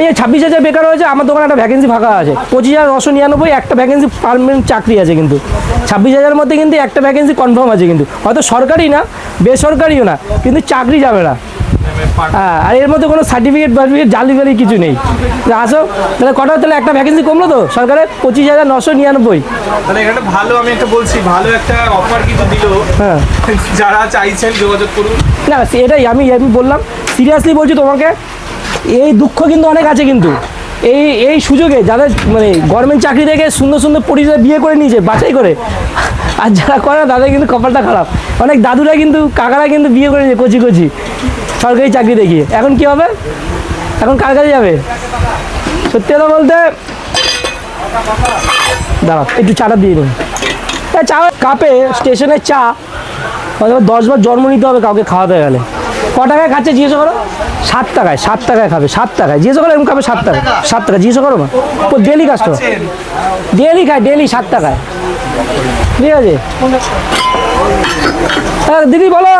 এই যে ছাব্বিশ হাজার বেকার হয়েছে আমার দোকানে একটা ভ্যাকেন্সি ফাঁকা আছে। পঁচিশ হাজার নশো নিরানব্বই একটা ভ্যাকেন্সি পারমানেন্ট চাকরি আছে কিন্তু। ছাব্বিশ হাজারের মধ্যে কিন্তু একটা ভ্যাকেন্সি কনফার্ম আছে কিন্তু। হয়তো সরকারি না বেসরকারিও না কিন্তু চাকরি যাবে না। হ্যাঁ আর এর মধ্যে কোনো সার্টিফিকেট ফার্টিফিকেট জালি ফালি কিছু নেই। আসো তাহলে কটা তাহলে একটা ভ্যাকেন্সি কমলো তো সরকারের? পঁচিশ হাজার নশো নিরানব্বই। তাহলে এখানে ভালো আমি একটা বলছি ভালো একটা অফার কিন্তু দিল। হ্যাঁ। যারা চাইছেন যোগাযোগ করুন। না এটাই আমি আমি বললাম সিরিয়াসলি বলছি তোমাকে এই দুঃখ কিন্তু অনেক আছে কিন্তু। এই এই সুযোগে যাদের মানে গভর্নমেন্ট চাকরি থেকে সুন্দর সুন্দর পরিচয় বিয়ে করে নিয়েছে, বাছাই করে, আর যারা করে না তাদের কিন্তু কপালটা খারাপ। অনেক দাদুরা কিন্তু, কাকারা কিন্তু বিয়ে করে নিয়েছে কচি কচি, সরকারি চাকরি দেখিয়ে এখন কি হবে? এখন কার কাছে যাবে? সত্যি কথা বলতে, দাঁড়াও, একটু চাটা দিয়ে নিন। চা, কাপে, স্টেশনের চা দশবার জন্ম নিতে হবে কাউকে খাওয়াতে গেলে। ক টাকায় খাচ্ছে জিজ্ঞেস করো? সাত টাকায় সাত টাকায় খাবে সাত টাকায়। জিজ্ঞেস করো এরকম খাবে সাত টাকা? সাত টাকা জিজ্ঞেস করো না ও ডেলি কাস্টমার ডেলি খায় ডেলি সাত টাকায়। ঠিক আছে? দিদি বলো।